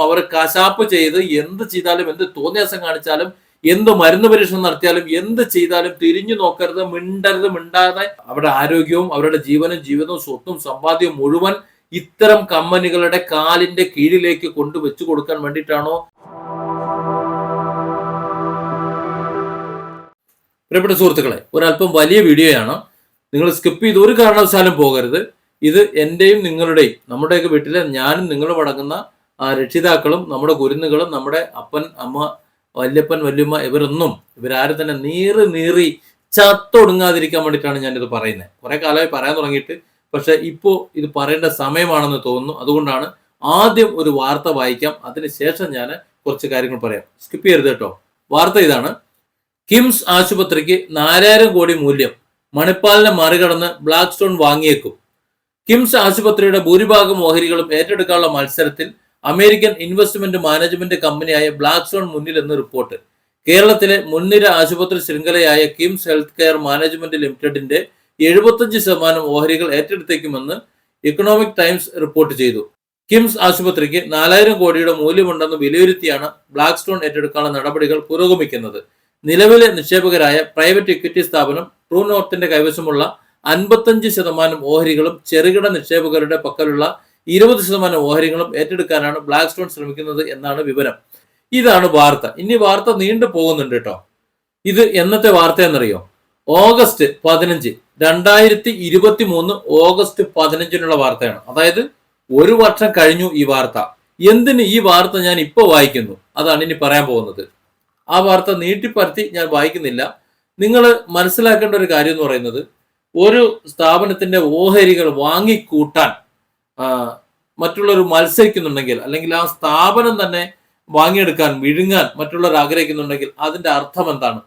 അവർ കശാപ്പ് ചെയ്ത് എന്ത് ചെയ്താലും എന്ത് തോന്നിയാസം കാണിച്ചാലും എന്ത് മരുന്ന് പരീക്ഷണം നടത്തിയാലും എന്ത് ചെയ്താലും തിരിഞ്ഞു നോക്കരുത് മിണ്ടരുത് മിണ്ടാതെ. അവരുടെ ആരോഗ്യവും അവരുടെ ജീവനും ജീവിതവും സ്വത്തും സമ്പാദ്യവും മുഴുവൻ ഇത്തരം കമ്പനികളുടെ കാലിന്റെ കീഴിലേക്ക് കൊണ്ടുവച്ചു കൊടുക്കാൻ വേണ്ടിയിട്ടാണോ? പ്രിയപ്പെട്ട സുഹൃത്തുക്കളെ ഒരല്പം വലിയ വീഡിയോയാണ്. നിങ്ങൾ സ്കിപ്പ് ചെയ്ത് ഒരു കാരണവശാലും പോകരുത്. ഇത് എന്റെയും നിങ്ങളുടെയും നമ്മുടെയൊക്കെ വീട്ടിലെ ഞാനും നിങ്ങളും അടങ്ങുന്ന രക്ഷിതാക്കളും നമ്മുടെ കുരുന്നുകളും നമ്മുടെ അപ്പൻ അമ്മ വല്യപ്പൻ വല്യമ്മ ഇവരൊന്നും ഇവരാരും തന്നെ നീറി നീറി ചത്തൊടുങ്ങാതിരിക്കാൻ വേണ്ടിയിട്ടാണ് ഞാനിത് പറയുന്നത്. കുറെ കാലമായി പറയാൻ തുടങ്ങിയിട്ട് പക്ഷെ ഇപ്പോൾ ഇത് പറയേണ്ട സമയമാണെന്ന് തോന്നുന്നു. അതുകൊണ്ടാണ് ആദ്യം ഒരു വാർത്ത വായിക്കാം. അതിനുശേഷം ഞാൻ കുറച്ച് കാര്യങ്ങൾ പറയാം. സ്കിപ്പ് ചെയ്യരുത് കേട്ടോ. വാർത്ത ഇതാണ്. കിംസ് ആശുപത്രിക്ക് നാലായിരം കോടി മൂല്യം. മണിപ്പാലിനെ മറികടന്ന് ബ്ലാക്ക് സ്റ്റോൺ വാങ്ങിയേക്കും. കിംസ് ആശുപത്രിയുടെ ഭൂരിഭാഗം ഓഹരികളും ഏറ്റെടുക്കാനുള്ള മത്സരത്തിൽ അമേരിക്കൻ ഇൻവെസ്റ്റ്മെന്റ് മാനേജ്മെന്റ് കമ്പനിയായ ബ്ലാക്ക് സ്റ്റോൺ മുന്നിലെന്ന് റിപ്പോർട്ട്. കേരളത്തിലെ മുൻനിര ആശുപത്രി ശൃംഖലയായ കിംസ് ഹെൽത്ത് കെയർ മാനേജ്മെന്റ് ലിമിറ്റഡിന്റെ എഴുപത്തഞ്ച് ശതമാനം ഓഹരികൾ ഏറ്റെടുത്തേക്കുമെന്ന് ഇക്കണോമിക് ടൈംസ് റിപ്പോർട്ട് ചെയ്തു. കിംസ് ആശുപത്രിക്ക് നാലായിരം കോടിയുടെ മൂല്യമുണ്ടെന്ന് വിലയിരുത്തിയാണ് ബ്ലാക്ക് സ്റ്റോൺ ഏറ്റെടുക്കാനുള്ള നടപടികൾ പുരോഗമിക്കുന്നത്. നിലവിലെ നിക്ഷേപകരായ പ്രൈവറ്റ് ഇക്വിറ്റി സ്ഥാപനം ട്രൂ നോർത്തിന്റെ കൈവശമുള്ള അൻപത്തഞ്ച് ശതമാനം ഓഹരികളും ചെറുകിട നിക്ഷേപകരുടെ പക്കലുള്ള ഇരുപത് ശതമാനം ഓഹരികളും ഏറ്റെടുക്കാനാണ് ബ്ലാക്ക് സ്റ്റോൺ ശ്രമിക്കുന്നത് എന്നാണ് വിവരം. ഇതാണ് വാർത്ത. ഇനി വാർത്ത നീണ്ടു പോകുന്നുണ്ട് കേട്ടോ. ഇത് എന്നത്തെ വാർത്ത എന്നറിയോ ഓഗസ്റ്റ് പതിനഞ്ച് രണ്ടായിരത്തി ഇരുപത്തി മൂന്ന് ഓഗസ്റ്റ് പതിനഞ്ചിനുള്ള വാർത്തയാണ്. അതായത് ഒരു വർഷം കഴിഞ്ഞു ഈ വാർത്ത. എന്തിന് ഈ വാർത്ത ഞാൻ ഇപ്പോൾ വായിക്കുന്നു? അതാണ് ഇനി പറയാൻ പോകുന്നത്. ആ വാർത്ത നീട്ടിപ്പരത്തി ഞാൻ വായിക്കുന്നില്ല. നിങ്ങൾ മനസ്സിലാക്കേണ്ട ഒരു കാര്യം എന്ന് പറയുന്നത് ഒരു സ്ഥാപനത്തിന്റെ ഓഹരികൾ വാങ്ങിക്കൂട്ടാൻ മറ്റുള്ളവർ മത്സരിക്കുന്നുണ്ടെങ്കിൽ അല്ലെങ്കിൽ ആ സ്ഥാപനം തന്നെ വാങ്ങിയെടുക്കാൻ വിഴുങ്ങാൻ മറ്റുള്ളവർ ആഗ്രഹിക്കുന്നുണ്ടെങ്കിൽ അതിന്റെ അർത്ഥം എന്താണ്?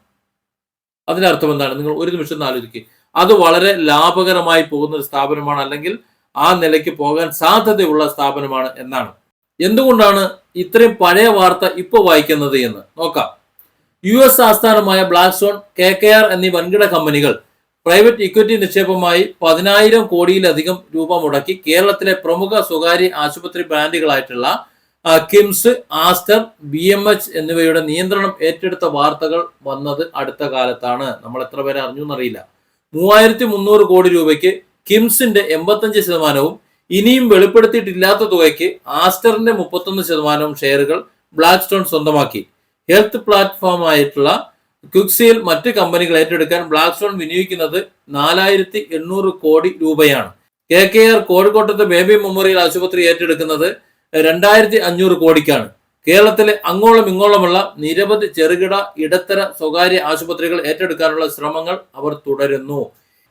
അതിന്റെ അർത്ഥം എന്താണ്? നിങ്ങൾ ഒരു നിമിഷം ആലോചിക്കുക അത് വളരെ ലാഭകരമായി പോകുന്ന ഒരു സ്ഥാപനമാണ് അല്ലെങ്കിൽ ആ നിലയ്ക്ക് പോകാൻ സാധ്യതയുള്ള സ്ഥാപനമാണ് എന്നാണ്. എന്തുകൊണ്ടാണ് ഇത്രയും പഴയ വാർത്ത ഇപ്പോൾ വായിക്കുന്നത് എന്ന്? നോക്കാം. യു എസ് ആസ്ഥാനമായ Black Stone K K R എന്നീ വൻകിട കമ്പനികൾ പ്രൈവറ്റ് ഇക്വിറ്റി നിക്ഷേപമായി പതിനായിരം കോടിയിലധികം രൂപ മുടക്കി കേരളത്തിലെ പ്രമുഖ സ്വകാര്യ ആശുപത്രി ബ്രാൻഡുകളായിട്ടുള്ള KIMS Aster B M H എന്നിവയുടെ നിയന്ത്രണം ഏറ്റെടുത്ത വാർത്തകൾ വന്നത് അടുത്ത കാലത്താണ്. നമ്മൾ എത്ര പേരെ അറിഞ്ഞു എന്നറിയില്ല. മൂവായിരത്തി മുന്നൂറ് കോടി രൂപയ്ക്ക് കിംസിന്റെ എൺപത്തഞ്ച് ശതമാനവും ഇനിയും വെളിപ്പെടുത്തിയിട്ടില്ലാത്ത തുകയ്ക്ക് ആസ്റ്ററിന്റെ മുപ്പത്തൊന്ന് ശതമാനവും ഷെയറുകൾ ബ്ലാക്ക് സ്റ്റോൺ സ്വന്തമാക്കി. ഹെൽത്ത് പ്ലാറ്റ്ഫോം ആയിട്ടുള്ള ക്വിക്സിയിൽ മറ്റ് കമ്പനികൾ ഏറ്റെടുക്കാൻ ബ്ലാക്ക് സ്റ്റോൺ വിനിയോഗിക്കുന്നത് നാലായിരത്തി എണ്ണൂറ് കോടി രൂപയാണ്. കെ കെ ആർ കോഴിക്കോട്ടത്തെ ബേബി മെമ്മോറിയൽ ആശുപത്രി ഏറ്റെടുക്കുന്നത് രണ്ടായിരത്തി അഞ്ഞൂറ് കോടിക്കാണ്. കേരളത്തിലെ അങ്ങോളം ഇങ്ങോളമുള്ള നിരവധി ചെറുകിട ഇടത്തര സ്വകാര്യ ആശുപത്രികൾ ഏറ്റെടുക്കാനുള്ള ശ്രമങ്ങൾ അവർ തുടരുന്നു.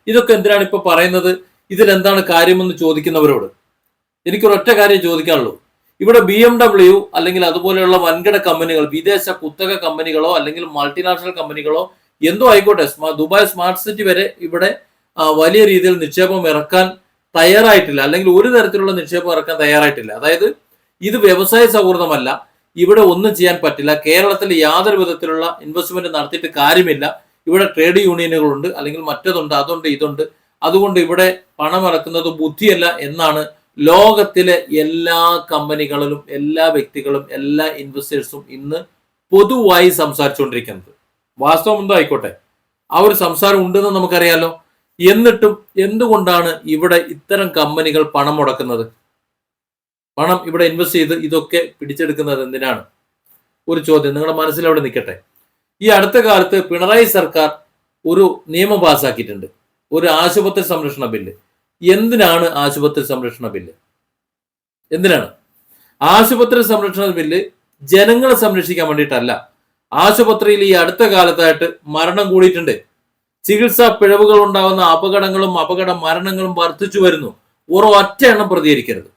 ഇതൊക്കെ എന്തിനാണ് ഇപ്പൊ പറയുന്നത്? ഇതിലെന്താണ് കാര്യമെന്ന് ചോദിക്കുന്നവരോട്. എനിക്കൊരൊറ്റ കാര്യം ചോദിക്കാനുള്ളൂ. ഇവിടെ ബി എം ഡബ്ല്യു അല്ലെങ്കിൽ അതുപോലെയുള്ള വൻകിട കമ്പനികൾ വിദേശ കുത്തക കമ്പനികളോ അല്ലെങ്കിൽ മൾട്ടിനാഷണൽ കമ്പനികളോ എന്തോ ആയിക്കോട്ടെ ദുബായ് സ്മാർട്ട് സിറ്റി വരെ ഇവിടെ വലിയ രീതിയിൽ നിക്ഷേപം ഇറക്കാൻ തയ്യാറായിട്ടില്ല. അല്ലെങ്കിൽ ഒരു തരത്തിലുള്ള നിക്ഷേപം ഇറക്കാൻ തയ്യാറായിട്ടില്ല. അതായത് ഇത് വ്യവസായ സൗഹൃദമല്ല. ഇവിടെ ഒന്നും ചെയ്യാൻ പറ്റില്ല. കേരളത്തിൽ യാതൊരു വിധത്തിലുള്ള ഇൻവെസ്റ്റ്മെന്റ് നടത്തിയിട്ട് കാര്യമില്ല. ഇവിടെ ട്രേഡ് യൂണിയനുകളുണ്ട് അല്ലെങ്കിൽ മറ്റതുണ്ട് അതുണ്ട് ഇതുണ്ട്. അതുകൊണ്ട് ഇവിടെ പണം ഇറക്കുന്നത് ബുദ്ധിയല്ല എന്നാണ് ലോകത്തിലെ എല്ലാ കമ്പനികളിലും എല്ലാ വ്യക്തികളും എല്ലാ ഇൻവെസ്റ്റേഴ്സും ഇന്ന് പൊതുവായി സംസാരിച്ചുകൊണ്ടിരിക്കുന്നത്. വാസ്തവം എന്തോ ആയിക്കോട്ടെ? ആ ഒരു സംസാരം ഉണ്ടെന്ന് നമുക്കറിയാലോ. എന്നിട്ടും എന്തുകൊണ്ടാണ് ഇവിടെ ഇത്തരം കമ്പനികൾ പണം മുടക്കുന്നത്? പണം ഇവിടെ ഇൻവെസ്റ്റ് ചെയ്ത് ഇതൊക്കെ പിടിച്ചെടുക്കുന്നത് എന്തിനാണ്? ഒരു ചോദ്യം. നിങ്ങളുടെ മനസ്സിൽ അവിടെ നിൽക്കട്ടെ. ഈ അടുത്ത കാലത്ത് പിണറായി സർക്കാർ ഒരു നിയമം പാസ്സാക്കിയിട്ടുണ്ട് ഒരു ആശുപത്രി സംരക്ഷണ ബില്ല്. എന്തിനാണ് ആശുപത്രി സംരക്ഷണ ബില്ല്? എന്തിനാണ്? ആശുപത്രി സംരക്ഷണ ബില്ല് ജനങ്ങളെ സംരക്ഷിക്കാൻ വേണ്ടിയിട്ടല്ല. ആശുപത്രിയിൽ ഈ അടുത്ത കാലത്തായിട്ട് മരണം കൂടിയിട്ടുണ്ട്. ചികിത്സാ പിഴവുകൾ ഉണ്ടാകുന്ന അപകടങ്ങളും അപകട മരണങ്ങളും വർദ്ധിച്ചു വരുന്നു. ഒരൊറ്റ എണ്ണം പ്രതികരിക്കരുത്.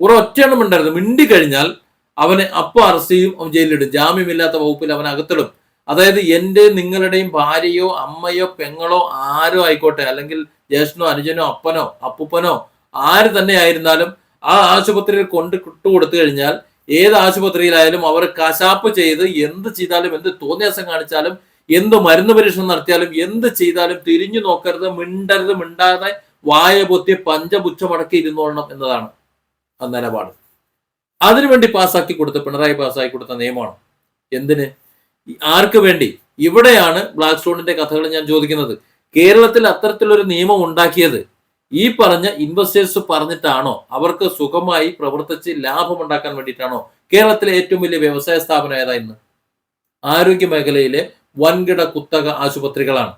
ഒരൊറ്റ എണ്ണം ഉണ്ടായിരുന്നു മിണ്ടി കഴിഞ്ഞാൽ അവനെ അപ്പൊ അറസ്റ്റ് ചെയ്യും അവൻ ജയിലിലിടും. ജാമ്യമില്ലാത്ത വകുപ്പിൽ അവൻ അകത്തിടും. അതായത് എന്റെ നിങ്ങളുടെയും ഭാര്യയോ അമ്മയോ പെങ്ങളോ ആരോ ആയിക്കോട്ടെ അല്ലെങ്കിൽ ജ്യേഷ്ഠനോ അനുജനോ അപ്പനോ അപ്പൂപ്പനോ ആര് തന്നെ ആയിരുന്നാലും ആ ആശുപത്രിയിൽ കൊണ്ട് കൊടുത്തു കഴിഞ്ഞാൽ ഏത് ആശുപത്രിയിലായാലും അവർ കശാപ്പ് ചെയ്ത് എന്ത് ചെയ്താലും എന്ത് തോന്നിയാസം കാണിച്ചാലും എന്ത് മരുന്ന് പരീക്ഷണം നടത്തിയാലും എന്ത് ചെയ്താലും തിരിഞ്ഞു നോക്കരുത് മിണ്ടരുത് മിണ്ടാതെ വായ പൊത്തി പഞ്ചപുച്ഛമടക്കി ഇരുന്നോളണം എന്നതാണ് നിലപാട്. അതിനുവേണ്ടി പാസ്സാക്കി കൊടുത്ത പിണറായി പാസ്സാക്കി കൊടുത്ത നിയമമാണ്. എന്തിന്? ആർക്ക് വേണ്ടി? ഇവിടെയാണ് ബ്ലാക്ക് സ്റ്റോണിന്റെ കഥകൾ ഞാൻ ചോദിക്കുന്നത്. കേരളത്തിൽ അത്തരത്തിലൊരു നിയമം ഉണ്ടാക്കിയത് ഈ പറഞ്ഞ ഇൻവെസ്റ്റേഴ്സ് പറഞ്ഞിട്ടാണോ? അവർക്ക് സുഖമായി പ്രവർത്തിച്ച് ലാഭം ഉണ്ടാക്കാൻ വേണ്ടിയിട്ടാണോ? കേരളത്തിലെ ഏറ്റവും വലിയ വ്യവസായ സ്ഥാപനം ഏതാ ഇന്ന്? ആരോഗ്യ മേഖലയിലെ വൻകിട കുത്തക ആശുപത്രികളാണ്.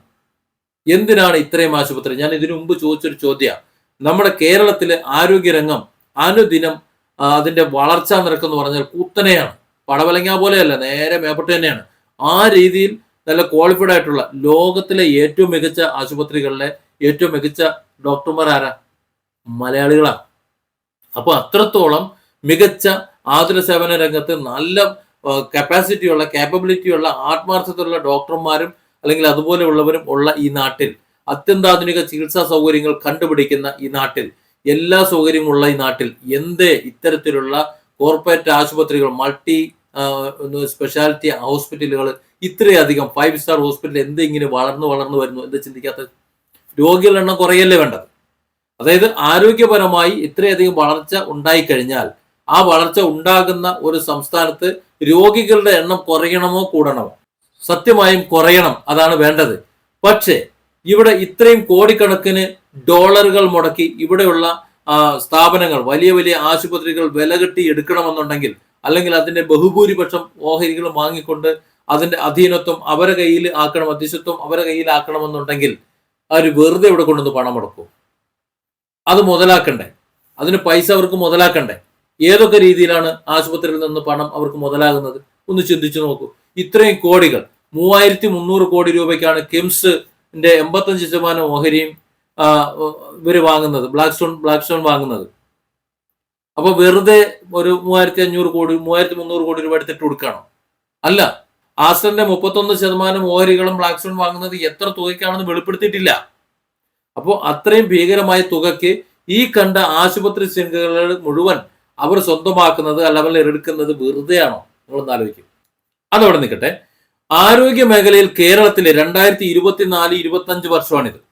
എന്തിനാണ് ഇത്രയും ആശുപത്രി? ഞാൻ ഇതിനു മുമ്പ് ചോദിച്ചൊരു ചോദ്യ. നമ്മുടെ കേരളത്തിലെ ആരോഗ്യരംഗം അനുദിനം അതിന്റെ വളർച്ചാ നിരക്ക് എന്ന് പറഞ്ഞാൽ കുത്തനെയാണ്. പടവലങ്ങ പോലെയല്ല നേരെ മേപ്പെട്ട് തന്നെയാണ്. ആ രീതിയിൽ നല്ല ക്വാളിഫൈഡ് ആയിട്ടുള്ള ലോകത്തിലെ ഏറ്റവും മികച്ച ആശുപത്രികളിലെ ഏറ്റവും മികച്ച ഡോക്ടർമാർ ആരാ? മലയാളികളാണ്. അപ്പൊ അത്രത്തോളം മികച്ച ആതുര സേവന രംഗത്ത് നല്ല കപ്പാസിറ്റി ഉള്ള കേപ്പബിലിറ്റി ഉള്ള ആത്മാർത്ഥതയുള്ള ഡോക്ടർമാരും അല്ലെങ്കിൽ അതുപോലെയുള്ളവരും ഉള്ള ഈ നാട്ടിൽ. അത്യന്താധുനിക ചികിത്സാ സൗകര്യങ്ങൾ കണ്ടുപിടിക്കുന്ന ഈ നാട്ടിൽ. എല്ലാ സൗകര്യങ്ങളുള്ള ഈ നാട്ടിൽ. എന്തേ ഇത്തരത്തിലുള്ള കോർപ്പറേറ്റ് ആശുപത്രികൾ മൾട്ടി സ്പെഷ്യാലിറ്റി ഹോസ്പിറ്റലുകൾ ഇത്രയധികം ഫൈവ് സ്റ്റാർ ഹോസ്പിറ്റൽ എന്ത് ഇങ്ങനെ വളർന്നു വളർന്നു വരുന്നു എന്താ ചിന്തിക്കാത്ത രോഗികളുടെ എണ്ണം കുറയല്ലേ വേണ്ടത്? അതായത് ആരോഗ്യപരമായി ഇത്രയധികം വളർച്ച ഉണ്ടായിക്കഴിഞ്ഞാൽ ആ വളർച്ച ഉണ്ടാകുന്ന ഒരു സംസ്ഥാനത്ത് രോഗികളുടെ എണ്ണം കുറയണമോ കൂടണമോ? സത്യമായും കുറയണം അതാണ് വേണ്ടത്. പക്ഷേ ഇവിടെ ഇത്രയും കോടിക്കണക്കിന് ഡോളറുകൾ മുടക്കി ഇവിടെയുള്ള സ്ഥാപനങ്ങൾ വലിയ വലിയ ആശുപത്രികൾ വില കെട്ടി എടുക്കണമെന്നുണ്ടെങ്കിൽ അല്ലെങ്കിൽ അതിന്റെ ബഹുഭൂരിപക്ഷം ഓഹരികൾ വാങ്ങിക്കൊണ്ട് അതിന്റെ അധീനത്വം അവരെ കയ്യിൽ ആക്കണം അധ്യക്ഷത്വം അവരെ കയ്യിൽ ആക്കണമെന്നുണ്ടെങ്കിൽ അവർ വെറുതെ ഇവിടെ കൊണ്ടുവന്ന് പണം മുടക്കും. അത് മുതലാക്കണ്ടേ? അതിന് പൈസ അവർക്ക് മുതലാക്കണ്ടേ? ഏതൊക്കെ രീതിയിലാണ് ആശുപത്രിയിൽ നിന്ന് പണം അവർക്ക് മുതലാകുന്നത്? ഒന്ന് ചിന്തിച്ചു നോക്കൂ. ഇത്രയും കോടികൾ മൂവായിരത്തി മുന്നൂറ് കോടി രൂപയ്ക്കാണ് കിംസിന്റെ എൺപത്തഞ്ച് ശതമാനം ഓഹരിയും ഇവർ വാങ്ങുന്നത് ബ്ലാക്ക് സ്റ്റോൺ ബ്ലാക്ക് സ്റ്റോൺ വാങ്ങുന്നത്. അപ്പൊ വെറുതെ ഒരു മൂവായിരത്തി അഞ്ഞൂറ് കോടി മൂവായിരത്തി മുന്നൂറ് കോടി രൂപ എടുത്തിട്ട് കൊടുക്കുകയാണോ? അല്ല. ആസ്റ്ററിന്റെ മുപ്പത്തൊന്ന് ശതമാനം ഓഹരികളും ബ്ലാക്ക് സ്റ്റോൺ വാങ്ങുന്നത് എത്ര തുകയ്ക്കാണെന്ന് വെളിപ്പെടുത്തിയിട്ടില്ല. അപ്പോൾ അത്രയും ഭീകരമായ തുകയ്ക്ക് ഈ കണ്ട ആശുപത്രി ശൃംഖലകൾ മുഴുവൻ അവർ സ്വന്തമാക്കുന്നത് അല്ലെങ്കിൽ എടുക്കുന്നത് വെറുതെയാണോ? നിങ്ങളൊന്ന് ആലോചിക്കും. അതവിടെ നിൽക്കട്ടെ. ആരോഗ്യ മേഖലയിൽ കേരളത്തിലെ രണ്ടായിരത്തി ഇരുപത്തിനാല് ഇരുപത്തി അഞ്ച് വർഷമാണിത്.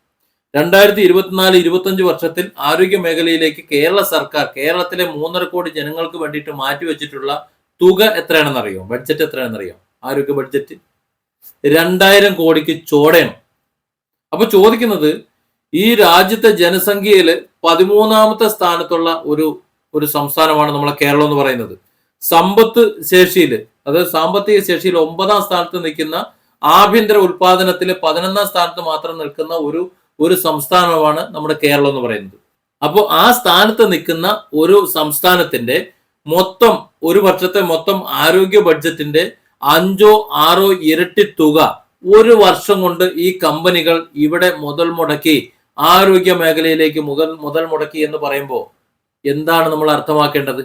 രണ്ടായിരത്തി ഇരുപത്തിനാല് ഇരുപത്തഞ്ച് വർഷത്തിൽ ആരോഗ്യ മേഖലയിലേക്ക് കേരള സർക്കാർ കേരളത്തിലെ മൂന്നര കോടി ജനങ്ങൾക്ക് വേണ്ടിയിട്ട് മാറ്റിവെച്ചിട്ടുള്ള തുക എത്രയാണെന്നറിയോ ബഡ്ജറ്റ് എത്രയാണെന്നറിയോ ആരോഗ്യ ബഡ്ജറ്റ് രണ്ടായിരം കോടിക്ക് ചോടയാണ് അപ്പൊ ചോദിക്കുന്നത് ഈ രാജ്യത്തെ ജനസംഖ്യയിൽ പതിമൂന്നാമത്തെ സ്ഥാനത്തുള്ള ഒരു ഒരു സംസ്ഥാനമാണ് നമ്മളെ കേരളം എന്ന് പറയുന്നത്. സമ്പത്ത് ശേഷിയിൽ അതായത് സാമ്പത്തിക ശേഷിയിൽ ഒമ്പതാം സ്ഥാനത്ത് നിൽക്കുന്ന ആഭ്യന്തര ഉൽപാദനത്തിൽ പതിനൊന്നാം സ്ഥാനത്ത് മാത്രം നിൽക്കുന്ന ഒരു ഒരു സംസ്ഥാനമാണ് നമ്മുടെ കേരളം എന്ന് പറയുന്നത്. അപ്പോൾ ആ സ്ഥാനത്ത് നിൽക്കുന്ന ഒരു സംസ്ഥാനത്തിന്റെ മൊത്തം ഒരു വർഷത്തെ മൊത്തം ആരോഗ്യ ബഡ്ജറ്റിന്റെ അഞ്ചോ ആറോ ഇരട്ടി തുക ഒരു വർഷം കൊണ്ട് ഈ കമ്പനികൾ ഇവിടെ മുതൽ മുടക്കി ആരോഗ്യ മേഖലയിലേക്ക് മുതൽ മുതൽ മുടക്കി എന്ന് പറയുമ്പോൾ എന്താണ് നമ്മൾ അർത്ഥമാക്കേണ്ടത്?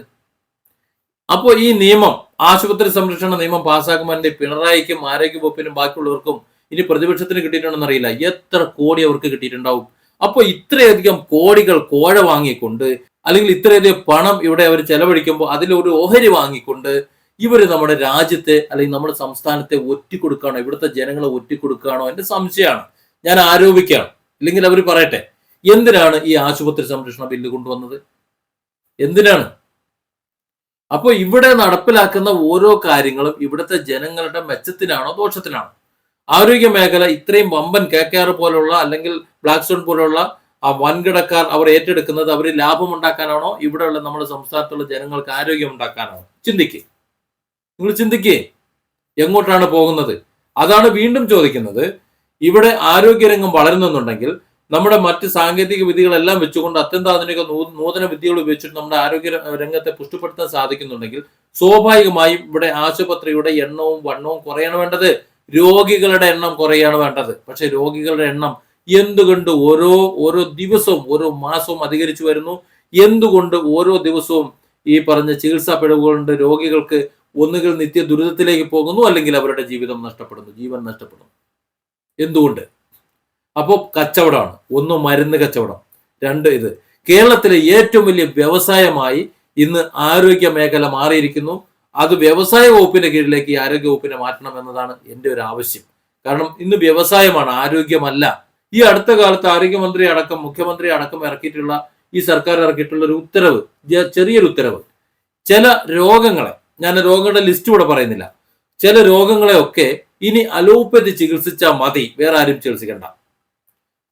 അപ്പോൾ ഈ നിയമം ആശുപത്രി സംരക്ഷണ നിയമം പാസ്സാക്കുമ്പോൾ പിണറായിക്കും ആരോഗ്യ വകുപ്പിനും ബാക്കിയുള്ളവർക്കും ഇനി പ്രതിപക്ഷത്തിന് കിട്ടിയിട്ടുണ്ടെന്ന് അറിയില്ല. എത്ര കോടി അവർക്ക് കിട്ടിയിട്ടുണ്ടാവും. അപ്പോൾ ഇത്രയധികം കോടികൾ കോഴ വാങ്ങിക്കൊണ്ട് അല്ലെങ്കിൽ ഇത്രയധികം പണം ഇവിടെ അവർ ചെലവഴിക്കുമ്പോൾ അതിലൊരു ഓഹരി വാങ്ങിക്കൊണ്ട് ഇവർ നമ്മുടെ രാജ്യത്തെ അല്ലെങ്കിൽ നമ്മുടെ സംസ്ഥാനത്തെ ഒറ്റിക്കൊടുക്കുകയാണോ? ഇവിടുത്തെ ജനങ്ങളെ ഒറ്റിക്കൊടുക്കുകയാണോ? എന്റെ സംശയമാണ്. ഞാൻ ആരോപിക്കുകയാണ്. ഇല്ലെങ്കിൽ അവർ പറയട്ടെ. എന്തിനാണ് ഈ ആശുപത്രി സംരക്ഷണ ബില്ല് കൊണ്ടുവന്നത്? എന്തിനാണ്? അപ്പോൾ ഇവിടെ നടപ്പിലാക്കുന്ന ഓരോ കാര്യങ്ങളും ഇവിടുത്തെ ജനങ്ങളുടെ മെച്ചത്തിനാണോ ദോഷത്തിനാണോ? ആരോഗ്യ മേഖല ഇത്രയും വമ്പൻ കെ കെ ആർ പോലുള്ള അല്ലെങ്കിൽ ബ്ലാക്ക് സ്റ്റോൺ പോലുള്ള ആ വൻകിടക്കാർ അവർ ഏറ്റെടുക്കുന്നത് അവർ ലാഭം ഉണ്ടാക്കാനാണോ? ഇവിടെയുള്ള നമ്മുടെ സംസ്ഥാനത്തുള്ള ജനങ്ങൾക്ക് ആരോഗ്യം ഉണ്ടാക്കാനാണോ? ചിന്തിക്കേ. നിങ്ങൾ ചിന്തിക്കേ. എങ്ങോട്ടാണ് പോകുന്നത്? അതാണ് വീണ്ടും ചോദിക്കുന്നത്. ഇവിടെ ആരോഗ്യരംഗം വളരുന്നുണ്ടെങ്കിൽ നമ്മുടെ മറ്റ് സാങ്കേതിക വിദ്യകളെല്ലാം വെച്ചുകൊണ്ട് അത്യന്താധുനിക നൂതന വിദ്യകൾ ഉപയോഗിച്ചിട്ട് നമ്മുടെ ആരോഗ്യ രംഗത്തെ പുഷ്ടിപ്പെടുത്താൻ സാധിക്കുന്നുണ്ടെങ്കിൽ സ്വാഭാവികമായും ഇവിടെ ആശുപത്രിയുടെ എണ്ണവും വണ്ണവും കുറയണം വേണ്ടത്. രോഗികളുടെ എണ്ണം കുറയാണ് വേണ്ടത്. പക്ഷെ രോഗികളുടെ എണ്ണം എന്തുകൊണ്ട് ഓരോ ഓരോ ദിവസവും ഓരോ മാസവും അധികരിച്ചു വരുന്നു? എന്തുകൊണ്ട് ഓരോ ദിവസവും ഈ പറഞ്ഞ ചികിത്സാ പിഴവുകളുണ്ട്? രോഗികൾക്ക് ഒന്നുകിൽ നിത്യ ദുരിതത്തിലേക്ക് പോകുന്നു അല്ലെങ്കിൽ അവരുടെ ജീവിതം നഷ്ടപ്പെടുന്നു ജീവൻ നഷ്ടപ്പെടുന്നു. എന്തുകൊണ്ട്? അപ്പോൾ കച്ചവടമാണ്. ഒന്ന് മരുന്ന് കച്ചവടം. രണ്ട് ഇത്. കേരളത്തിലെ ഏറ്റവും വലിയ വ്യവസായമായി ഇന്ന് ആരോഗ്യ മേഖല മാറിയിരിക്കുന്നു. അത് വ്യവസായ വകുപ്പിന്റെ കീഴിലേക്ക് ഈ ആരോഗ്യ വകുപ്പിനെ മാറ്റണം എന്നതാണ് എന്റെ ഒരു ആവശ്യം. കാരണം ഇന്ന് വ്യവസായമാണ് ആരോഗ്യമല്ല. ഈ അടുത്ത കാലത്ത് ആരോഗ്യമന്ത്രി അടക്കം മുഖ്യമന്ത്രി അടക്കം ഇറക്കിയിട്ടുള്ള ഈ സർക്കാർ ഇറക്കിയിട്ടുള്ള ഒരു ഉത്തരവ് ചെറിയൊരു ഉത്തരവ്. ചില രോഗങ്ങളെ ഞാൻ രോഗങ്ങളുടെ ലിസ്റ്റ് ഇവിടെ പറയുന്നില്ല. ചില രോഗങ്ങളെയൊക്കെ ഇനി അലോപ്പതി ചികിത്സിച്ചാൽ മതി വേറെ ആരും ചികിത്സിക്കണ്ട.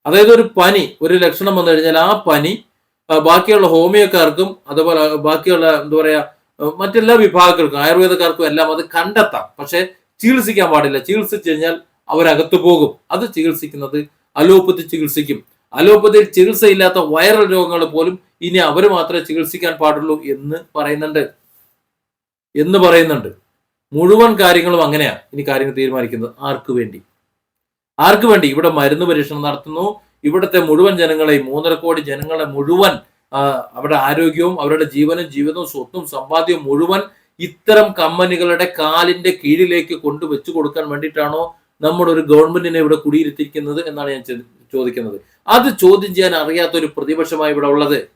അതായത് ഒരു പനി ഒരു ലക്ഷണം വന്നു കഴിഞ്ഞാൽ ആ പനി ബാക്കിയുള്ള ഹോമിയോക്കാർക്കും അതുപോലെ ബാക്കിയുള്ള എന്താ പറയാ ആ, മറ്റെല്ലാ വിഭാഗങ്ങൾക്കും ആയുർവേദക്കാർക്കും എല്ലാം അത് കണ്ടെത്താം. പക്ഷെ ചികിത്സിക്കാൻ പാടില്ല. ചികിത്സിച്ചു കഴിഞ്ഞാൽ അവരകത്തു പോകും. അത് ചികിത്സിക്കുന്നത് അലോപ്പതി ചികിത്സിക്കും. അലോപ്പതിയിൽ ചികിത്സയില്ലാത്ത വൈറൽ രോഗങ്ങൾ പോലും ഇനി അവർ മാത്രമേ ചികിത്സിക്കാൻ പാടുള്ളൂ എന്ന് പറയുന്നുണ്ട്. എന്ന് പറയുന്നുണ്ട്. മുഴുവൻ കാര്യങ്ങളും അങ്ങനെയാണ് ഇനി കാര്യങ്ങൾ തീരുമാനിക്കുന്നത്. ആർക്ക് വേണ്ടി? ആർക്ക് വേണ്ടി? ഇവിടെ മരുന്ന് പരീക്ഷണം നടത്തുന്നു. ഇവിടുത്തെ മുഴുവൻ ജനങ്ങളെയും മൂന്നര കോടി ജനങ്ങളെ മുഴുവൻ അവരുടെ ആരോഗ്യവും അവരുടെ ജീവനും ജീവിതവും സ്വത്തും സമ്പാദ്യവും മുഴുവൻ ഇത്തരം കമ്പനികളുടെ കാലിന്റെ കീഴിലേക്ക് കൊണ്ടുവച്ചു കൊടുക്കാൻ വേണ്ടിയിട്ടാണോ നമ്മുടെ ഒരു ഗവൺമെന്റിനെ ഇവിടെ കുടിയിരുത്തിയിരിക്കുന്നത് എന്നാണ് ഞാൻ ചോദിക്കുന്നത്. അത് ചോദ്യം ചെയ്യാൻ അറിയാത്ത ഒരു പ്രതിപക്ഷമായി ഇവിടെ ഉള്ളത്.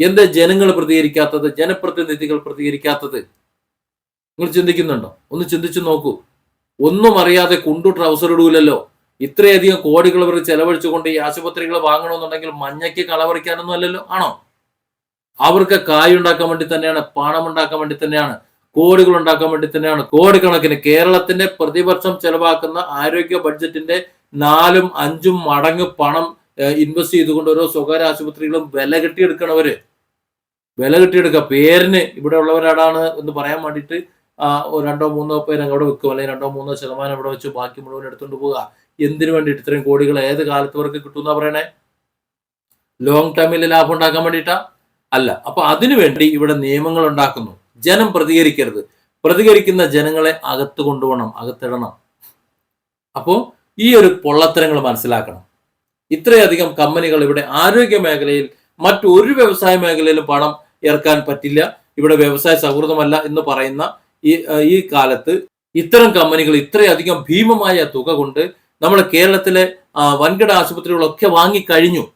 എന്താ ജനങ്ങൾ പ്രതികരിക്കാത്തത്? ജനപ്രതിനിധികൾ പ്രതികരിക്കാത്തത്? നിങ്ങൾ ചിന്തിക്കുന്നുണ്ടോ? ഒന്ന് ചിന്തിച്ചു നോക്കൂ. ഒന്നും അറിയാതെ കുണ്ടു ട്രൗസർ ഇടൂലല്ലോ ഇത്രയധികം കോടികൾ ഇവർ ചെലവഴിച്ചുകൊണ്ട് ഈ ആശുപത്രികൾ വാങ്ങണമെന്നുണ്ടെങ്കിൽ മഞ്ഞയ്ക്ക് കളവറിക്കാനൊന്നും അല്ലല്ലോ ആണോ? അവർക്ക് കായ് ഉണ്ടാക്കാൻ വേണ്ടി തന്നെയാണ് പണം ഉണ്ടാക്കാൻ വേണ്ടി തന്നെയാണ് കോടികൾ ഉണ്ടാക്കാൻ വേണ്ടി തന്നെയാണ്. കോടിക്കണക്കിന് കേരളത്തിന്റെ പ്രതിവർഷം ചെലവാക്കുന്ന ആരോഗ്യ ബഡ്ജറ്റിന്റെ നാലും അഞ്ചും മടങ്ങ് പണം ഇൻവെസ്റ്റ് ചെയ്തുകൊണ്ട് ഓരോ സ്വകാര്യ ആശുപത്രികളും വില കെട്ടിയെടുക്കണവര്. വില കെട്ടിയെടുക്കുക. പേരിന് ഇവിടെ ഉള്ളവരാടാണ് എന്ന് പറയാൻ വേണ്ടിയിട്ട് രണ്ടോ മൂന്നോ പേര് അങ്ങോട്ട് വെക്കും അല്ലെങ്കിൽ രണ്ടോ മൂന്നോ ശതമാനം അവിടെ വെച്ച് ബാക്കി മുഴുവൻ എടുത്തുകൊണ്ട് പോവുക. എന്തിനു വേണ്ടിയിട്ട് ഇത്രയും കോടികൾ ഏത് കാലത്ത് വർക്ക് കിട്ടുന്ന പറയണേ? ലോങ് ടേമിൽ ലാഭം ഉണ്ടാക്കാൻ വേണ്ടിയിട്ടാ? അല്ല. അപ്പൊ അതിനു വേണ്ടി ഇവിടെ നിയമങ്ങൾ ഉണ്ടാക്കുന്നു. ജനം പ്രതികരിക്കരുത്. പ്രതികരിക്കുന്ന ജനങ്ങളെ അകത്ത് കൊണ്ടുപോകണം അകത്തിടണം. അപ്പോൾ ഈ ഒരു പൊള്ളത്തരങ്ങൾ മനസ്സിലാക്കണം. ഇത്രയധികം കമ്പനികൾ ഇവിടെ ആരോഗ്യ മേഖലയിൽ മറ്റൊരു വ്യവസായ മേഖലയിലും പണം ഇറക്കാൻ പറ്റില്ല. ഇവിടെ വ്യവസായ സൗഹൃദമല്ല എന്ന് പറയുന്ന ഈ ഈ കാലത്ത് ഇത്തരം കമ്പനികൾ ഇത്രയധികം ഭീമമായ തുക കൊണ്ട് നമ്മുടെ കേരളത്തിലെ വൻകിട ആശുപത്രികളൊക്കെ വാങ്ങിക്കഴിഞ്ഞു.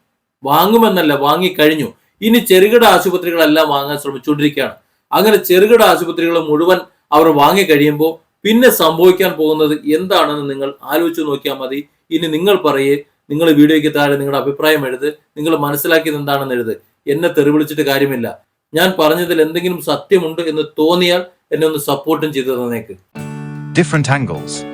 വാങ്ങുമെന്നല്ല വാങ്ങിക്കഴിഞ്ഞു. ഇനി ചെറുകിട ആശുപത്രികളെല്ലാം വാങ്ങാൻ ശ്രമിച്ചുകൊണ്ടിരിക്കുകയാണ്. അങ്ങനെ ചെറുകിട ആശുപത്രികൾ മുഴുവൻ അവർ വാങ്ങിക്കഴിയുമ്പോൾ പിന്നെ സംഭവിക്കാൻ പോകുന്നത് എന്താണെന്ന് നിങ്ങൾ ആലോചിച്ച് നോക്കിയാൽ മതി. ഇനി നിങ്ങൾ പറയേ നിങ്ങൾ വീഡിയോയ്ക്ക് താഴെ നിങ്ങളുടെ അഭിപ്രായം എഴുത് നിങ്ങൾ മനസ്സിലാക്കിയത് എന്താണെന്ന് എഴുത്. എന്നെ തെറിവിളിച്ചിട്ട് കാര്യമില്ല. ഞാൻ പറഞ്ഞതിൽ എന്തെങ്കിലും സത്യമുണ്ട് എന്ന് തോന്നിയാൽ എന്നെ ഒന്ന് സപ്പോർട്ടും ചെയ്തു തന്നേക്ക്. Different angles.